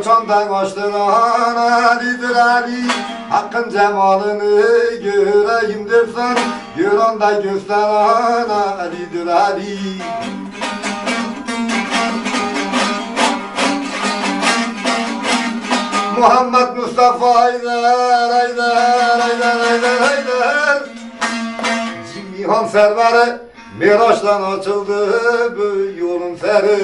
İran'dan koşturan Ali'dir Ali. Hakkın cemalını göreyim dersen İran'da gösteren Ali'dir Ali. Muhammed Mustafa Haydar Haydar Haydar Haydar Haydar Cihan serveri Miraç'tan açıldı bu yolun feri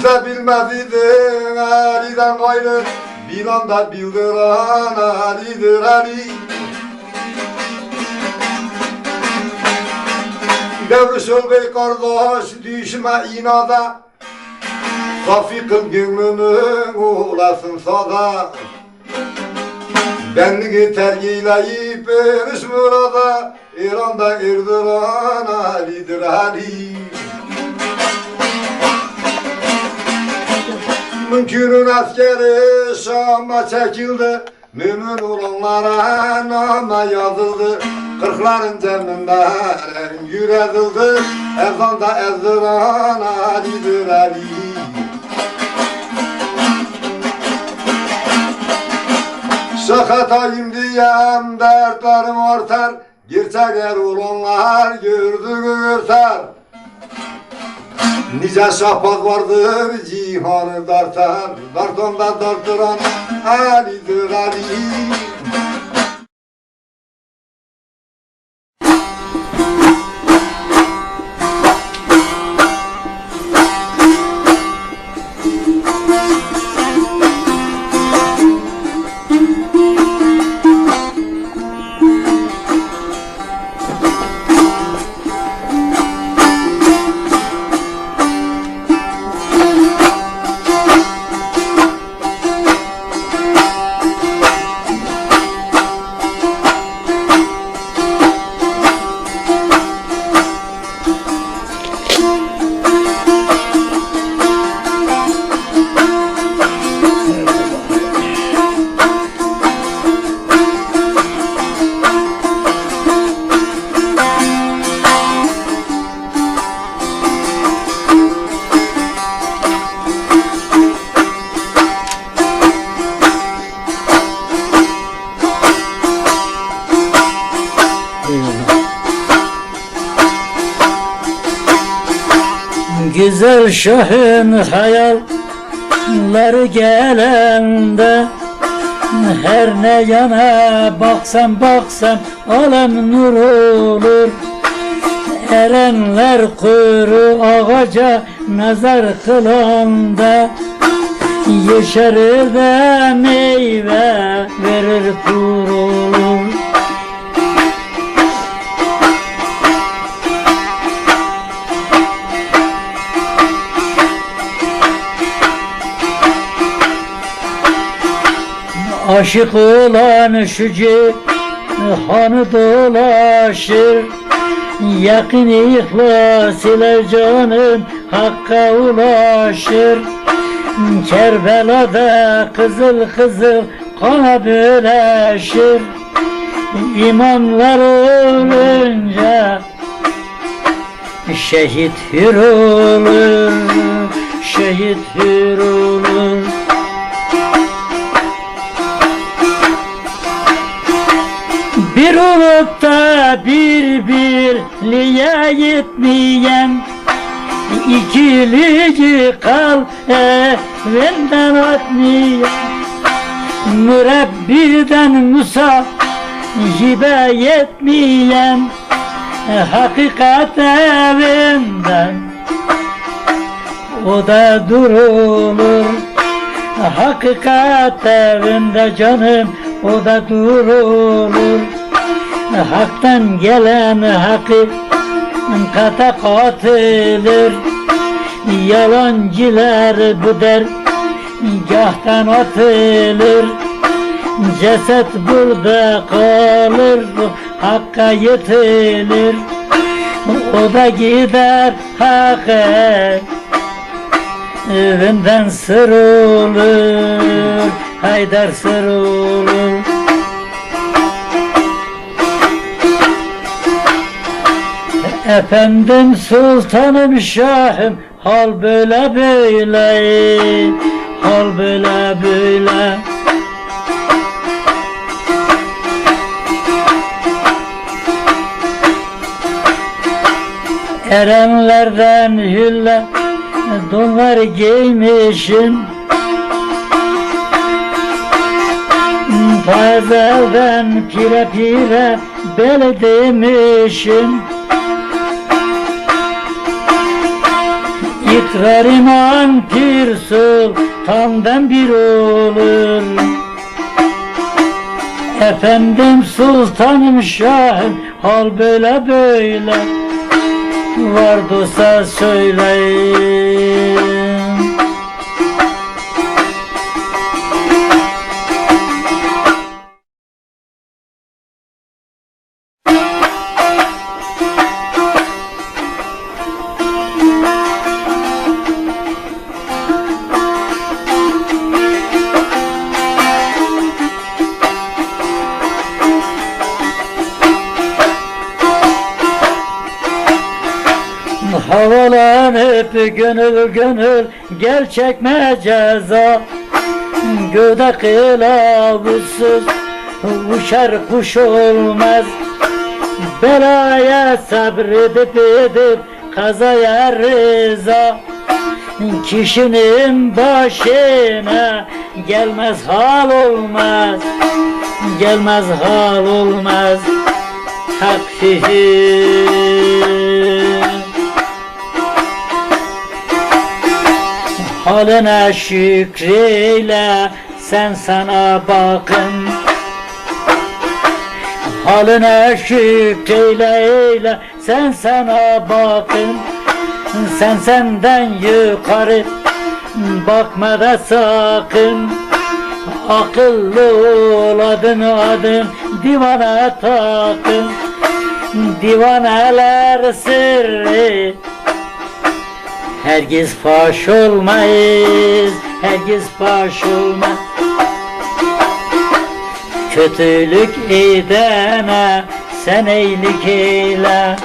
Kimse bilmez idi Ali'den gayrı Bir anda bildiren Ali'dir Ali. Devri Şölbey kardeş düşme inada. Safi kıl gönlünün uğlasın sada. Benliği tergileyip eriş murada İran'da erdiran Ali'dir Ali Münkürün askeri Şam'a çekildi. Mümin olanlara nama yazıldı. Kırkların ceminden yür ezildi. Ezanda ezdiran Ali'dir Ali. Şakatayım diyem dertlerim artar. Gerçek er olanlar gördüğü örter Nice şafak vardır cihanı dartar Dartonda dartıran Ali'dir Ali Güzel şahın hayalları gelende Her ne yana baksam baksam alem nur olur. Erenler kuru ağaca nazar kılanda Yeşerir de meyve verir kurulur Aşık olan şu hanı dolaşır. Yakın ihlas ile canın hakka ulaşır. Kerbela'da kızıl kızıl kana böleşir. İmamlar ölünce şehit hür olur Şehit hür olur olup da birbirliğe gitmeyen İkilici kal evinden atmayan. Mürebbiden Musa hibe yetmeyen Hakikat evinden. O da durulur Hakikat evinde canım o da durulur Hak'tan gelen hakkı kata katılır. Yalancılar bu der gahtan atılır. Ceset burada kalır Hakka yetilir. O da gider hakka Evinden sırılır. Haydar sırılır Efendim sultanım şahım Hal böyle böyle Hal böyle böyle. Erenlerden hülle Donlar giymişim. Tazelden pire pire bel demişim İkrarım an pir sultandan bir olur Efendim sultanım şahım hal böyle böyle. Vardıysa söyleyin gönül gönül gel çekme ceza. Göde kılavuzsuz uçar kuş olmaz. Belaya sabredip edip kazaya rıza. Kişinin başına gelmez hal olmaz. Gelmez hal olmaz. Takfihi Haline şükreyle sen sana bakın. Haline şükreyle eyle sen sana bakın. Sen senden yukarı bakma da sakın. Akıllı ol adın adın divana takın. Divaneler sırrı Herkes faş olmayız, herkes faş olmaz. Kötülük edene sen iyilik eyle.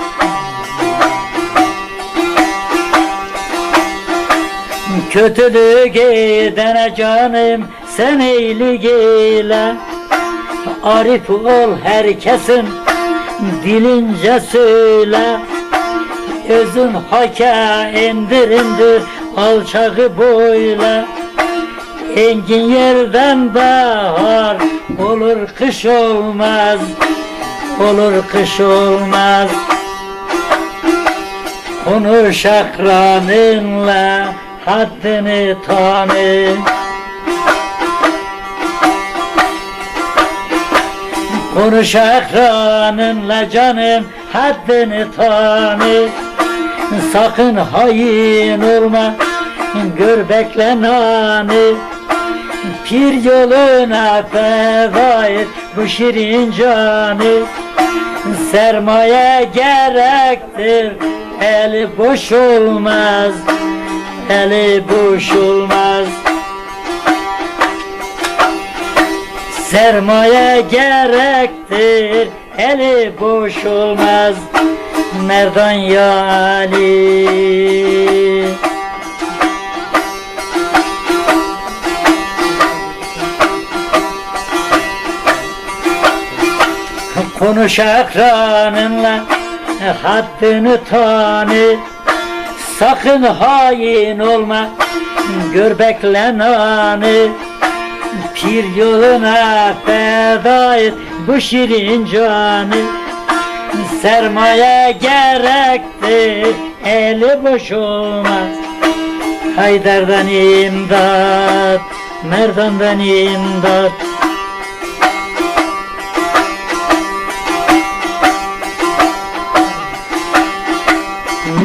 Kötülük edene canım sen iyilik eyle. Arif ol herkesin dilince söyle. Özün haka indir indir alçağı boyla. Engin yerden bahar olur kış olmaz Olur kış olmaz. Konuş akranınla haddini tanı Konuş akranınla canım haddini tanı Sakın hain olma Gör bekle nani Pir yoluna feda et Bu şirin canı. Sermaye gerektir Eli boş olmaz Eli boş olmaz. Sermaye gerektir Eli boş olmaz Merdan ya Ali Konuş akranınla haddini tanı Sakın hain olma gör beklen anı Pir yoluna feda et bu şirin canı Sermaye gerektir eli boş olmaz Haydar'dan imdat Merdan'dan imdat.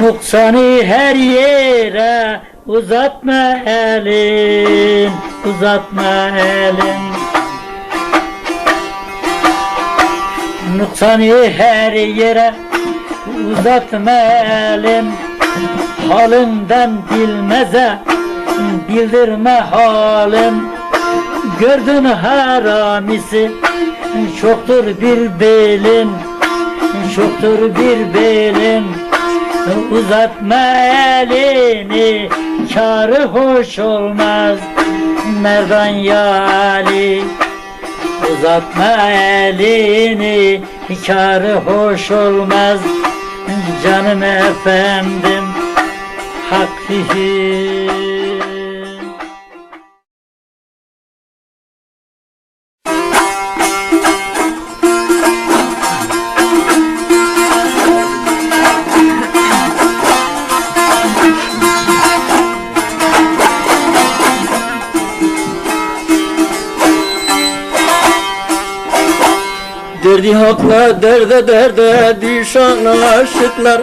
Nuksanı her yere uzatma elin Uzatma elin Nuksanı her yere uzatma elin Halinden bilmeze bildirme halin Gördün haramisi çoktur bir belin Çoktur bir belin Uzatma elini Karı hoş olmaz. Merdan yali Uzatma elini Karı hoş olmaz. Canım efendim Hakkı Hakla derde derde düşen aşıklar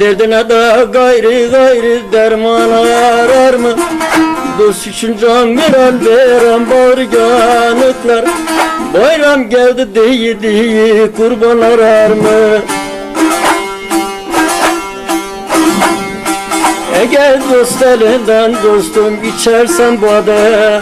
Derdine de gayri gayri derman arar mı? Dost için can veren veren bağırganıklar Bayram geldi diye diye kurban arar mı? Eğer dost elinden dostum içersen bade